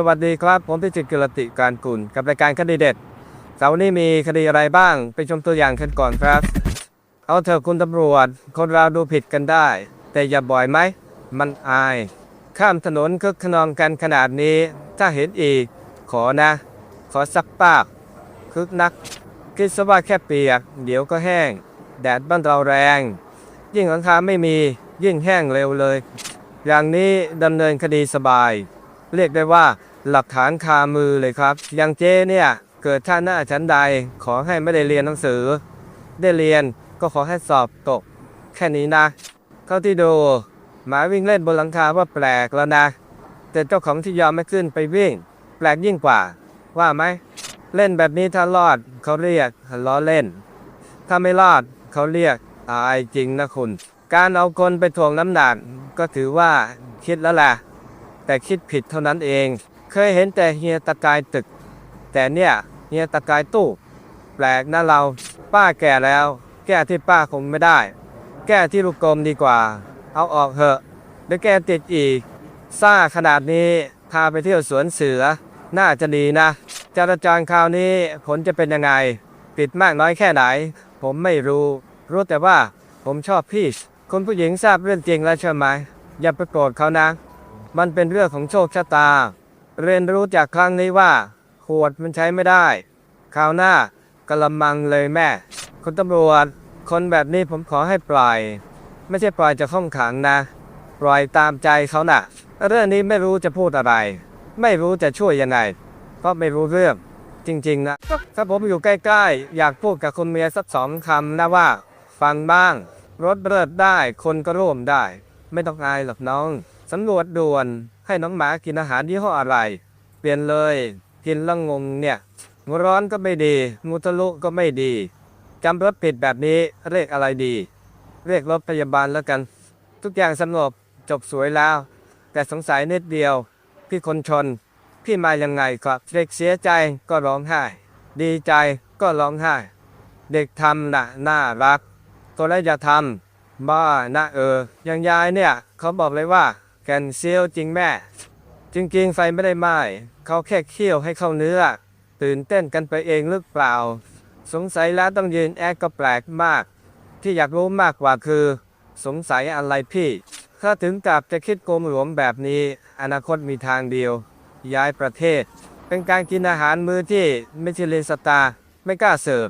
สวัสดีครับ ผมพิจิตรกิรติการกุลกับรายการคดีเด็ดเสาร์นี้มีคดีอะไรบ้าง ไปชมตัวอย่างกันก่อนครับ เอาเถอะคุณตำรวจ คนเราดูผิดกันได้ แต่อย่าบ่อยไหม มันอาย ข้ามถนนคึกขนองกันขนาดนี้ ถ้าเห็นอีก ขอนะ ขอสักปาก คึกนัก คิดซะว่าแค่เปียก เดี๋ยวก็แห้ง แดดบ้านเราแรง ยิ่งหลังคาไม่มี ยิ่งแห้งเร็วเลย อย่างนี้ดำเนินคดีสบาย เรียกได้ว่า หลักฐานคามือเลยครับ อย่างเจเนี่ยเกิดชาติหน้าชั้นใด ขอให้ไม่ได้เรียนหนังสือ ได้เรียนก็ขอให้สอบตก แค่นี้นะ เท่าที่ดูหมาวิ่งเล่นบนหลังคาว่าแปลกแล้วนะ แต่เจ้าของที่ยอมไม่ขึ้นไปวิ่ง แปลกยิ่งกว่า ว่าไหม เล่นแบบนี้ถ้ารอดเขาเรียกล้อเล่น ถ้าไม่รอดเขาเรียกตายจริงนะคุณ การเอาคนไปถ่วงน้ำหนักก็ถือว่าคิดแล้วแหละแต่คิดผิดเท่านั้นเอง เคยเห็นแต่เฮียตะกายตึก แต่เนี่ยเฮียตะกายตู้ แปลกนะเรา ป้าแก่แล้ว แก้ที่ป้าคงไม่ได้ แก้ที่ลูกกลมดีกว่า เอาออกเถอะเดี๋ยวแกติดอีกซ่าขนาดนี้พาไปเที่ยวสวนเสือ น่าจะดีนะจราจรคราวนี้ผลจะเป็นยังไง ปิดมากน้อยแค่ไหน ผมไม่รู้ รู้แต่ว่าผมชอบพีชคนผู้หญิงทราบเรื่องจริงแล้วใช่ไหมอย่าไปโกรธเขานะ มันเป็นเรื่องของโชคชะตา เรียนรู้จากครั้งนี้ว่าขวดมันใช้ไม่ได้คราวหน้ากระมังเลยแม่ คุณตำรวจ คนแบบนี้ผมขอให้ปล่อย ไม่ใช่ปล่อยจากห้องขังนะ ปล่อยตามใจเขาน่ะ เรื่องนี้ไม่รู้จะพูดอะไร ไม่รู้จะช่วยยังไง เพราะไม่รู้เรื่องจริง ๆ นะ ถ้าผมอยู่ใกล้ ๆ อยากพูดกับคุณเมียสักสองคำนะว่า ฟังบ้าง รถเลิศได้ คนก็ร่วมได้ ไม่ต้องอายหรอกน้อง สำรวจด่วนให้น้องหมากินอาหารยี่ห้ออะไร เปลี่ยนเลย กินล้วงงเนี่ยงูร้อนก็ไม่ดี งูทะลุก็ไม่ดีจำรถผิดแบบนี้เรียกอะไรดี เรียกรถพยาบาลแล้วกัน ทุกอย่างสงบจบสวยแล้ว แต่สงสัยนิดเดียว พี่คนชน พี่มายังไงครับเด็กเสียใจก็ร้องไห้ ดีใจก็ร้องไห้ เด็กทำน่ะน่ารักตัวแรกอย่าทำบ้านะเอออย่างยายเนี่ย เขาบอกเลยว่า กนเซียวจริงแม่ จริงๆไฟไม่ได้ไหม้เขาแค่เคี่ยวให้เข้าเนื้อ ตื่นเต้นกันไปเองหรือเปล่า สงสัยแล้วต้องยืนแอคก็แปลกมาก ที่อยากรู้มากกว่าคือ สงสัยอะไรพี่ ถ้าถึงกับจะคิดโกงหลวมแบบนี้ อนาคตมีทางเดียว ย้ายประเทศ เป็นการกินอาหารมื้อที่มิชลสตาไม่กล้าเสิร์ฟ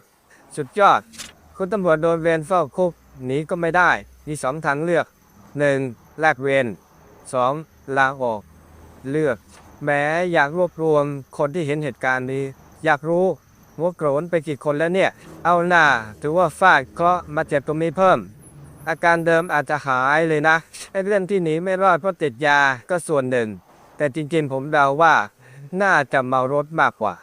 สุดยอด คุณตำรวจโดนเวรเฝ้าคุกหนีก็ไม่ได้ มีสองทางเลือก 1. แลกเวร 2. ลาออก เลือก แม้อยากรวบรวมคนที่เห็นเหตุการณ์นี้ อยากรู้ว่าโกรนไปกี่คนแล้วเนี่ย เอาหน้าถือว่าฟาดเคราะมาเจ็บตรงนี้เพิ่ม อาการเดิมอาจจะหายเลยนะไอ้เรื่องที่หนีไม่รอดเพราะติดยาก็ส่วนหนึ่ง แต่จริงๆผมเดาว่า น่าจะเมารถมากกว่า